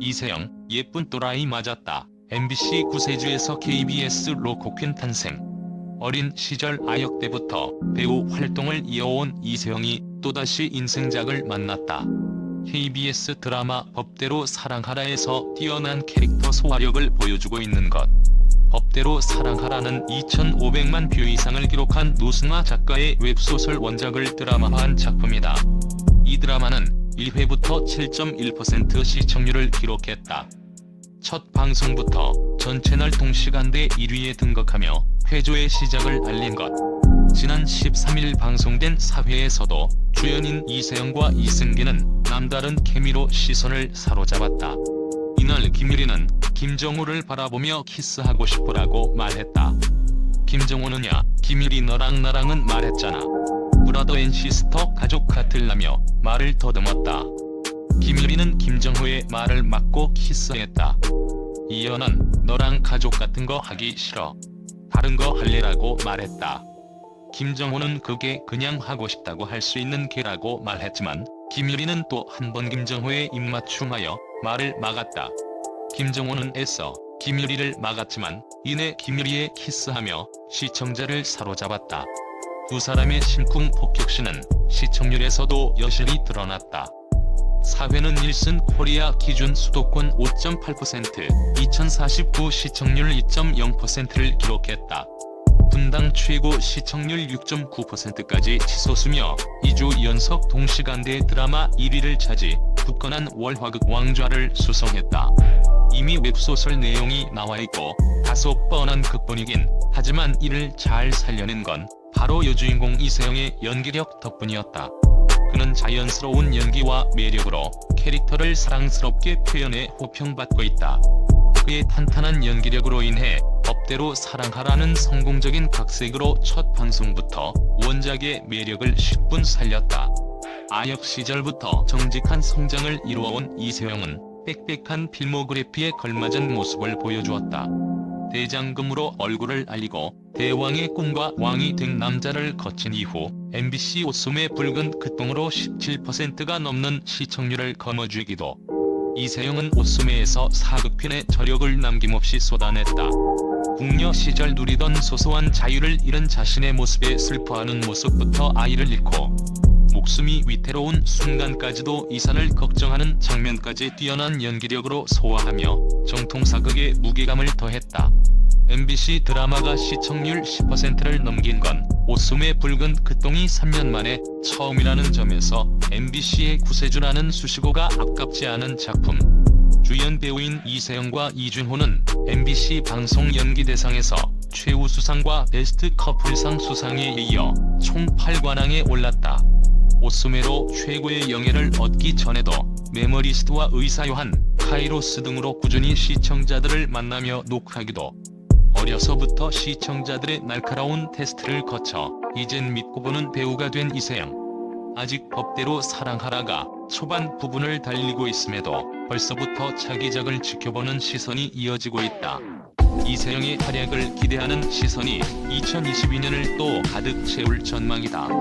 이세영, 예쁜 또라이 맞았다. MBC 구세주에서 KBS로 곡힌 탄생. 어린 시절 아역 때부터 배우 활동을 이어온 이세영이 또다시 인생작을 만났다. KBS 드라마 법대로 사랑하라에서 뛰어난 캐릭터 소화력을 보여주고 있는 것. 법대로 사랑하라는 2,500만 뷰 이상을 기록한 노승화 작가의 웹소설 원작을 드라마화한 작품이다. 이 드라마는 1회부터 7.1% 시청률을 기록했다. 첫 방송부터 전 채널 동시간대 1위에 등극하며 회조의 시작을 알린 것. 지난 13일 방송된 4회에서도 주연인 이세영과 이승기는 남다른 케미로 시선을 사로잡았다. 이날 김유리는 김정우를 바라보며 키스하고 싶으라고 말했다. 김정우는야 김유리 너랑 나랑은 말했잖아. 브라더 앤 시스터 가족 같을라며 말을 더듬었다. 김유리는 김정우의 말을 막고 키스했다. 이연은 너랑 가족 같은 거 하기 싫어. 다른 거 할래라고 말했다. 김정호는 그게 그냥 하고 싶다고 할 수 있는 개라고 말했지만 김유리는 또 한 번 김정호의 입맞춤하여 말을 막았다. 김정호는 애써 김유리를 막았지만 이내 김유리에 키스하며 시청자를 사로잡았다. 두 사람의 심쿵 폭격신은 시청률에서도 여실히 드러났다. 4회는 1승 코리아 기준 수도권 5.8%, 2049 시청률 2.0%를 기록했다. 분당 최고 시청률 6.9%까지 치솟으며 2주 연속 동시간대 드라마 1위를 차지, 굳건한 월화극 왕좌를 수성했다. 이미 웹소설 내용이 나와 있고 다소 뻔한 극본이긴 하지만 이를 잘 살려낸 건 바로 여주인공 이세영의 연기력 덕분이었다. 그는 자연스러운 연기와 매력으로 캐릭터를 사랑스럽게 표현해 호평받고 있다. 그의 탄탄한 연기력으로 인해 법대로 사랑하라는 성공적인 각색으로 첫 방송부터 원작의 매력을 10분 살렸다. 아역 시절부터 정직한 성장을 이루어온 이세영은 빽빽한 필모그래피에 걸맞은 모습을 보여주었다. 대장금으로 얼굴을 알리고 대왕의 꿈과 왕이 된 남자를 거친 이후 MBC 오숨의 붉은 그똥으로 17%가 넘는 시청률을 거머쥐기도 이세영은 오스메에서 사극편의 저력을 남김없이 쏟아냈다. 궁녀 시절 누리던 소소한 자유를 잃은 자신의 모습에 슬퍼하는 모습부터 아이를 잃고 목숨이 위태로운 순간까지도 이산을 걱정하는 장면까지 뛰어난 연기력으로 소화하며 정통사극의 무게감을 더했다. MBC 드라마가 시청률 10%를 넘긴 건 오숨의 붉은 그똥이 3년 만에 처음이라는 점에서 MBC의 구세주라는 수식어가 아깝지 않은 작품. 주연 배우인 이세영과 이준호는 MBC 방송 연기대상에서 최우수상과 베스트 커플상 수상에 이어 총 8관왕에 올랐다. 오스메로 최고의 영예를 얻기 전에도 메모리스트와 의사 요한, 카이로스 등으로 꾸준히 시청자들을 만나며 녹화기도 어려서부터 시청자들의 날카로운 테스트를 거쳐 이젠 믿고 보는 배우가 된 이세영. 아직 법대로 사랑하라가 초반 부분을 달리고 있음에도 벌써부터 차기작을 지켜보는 시선이 이어지고 있다. 이세영의 활약을 기대하는 시선이 2022년을 또 가득 채울 전망이다.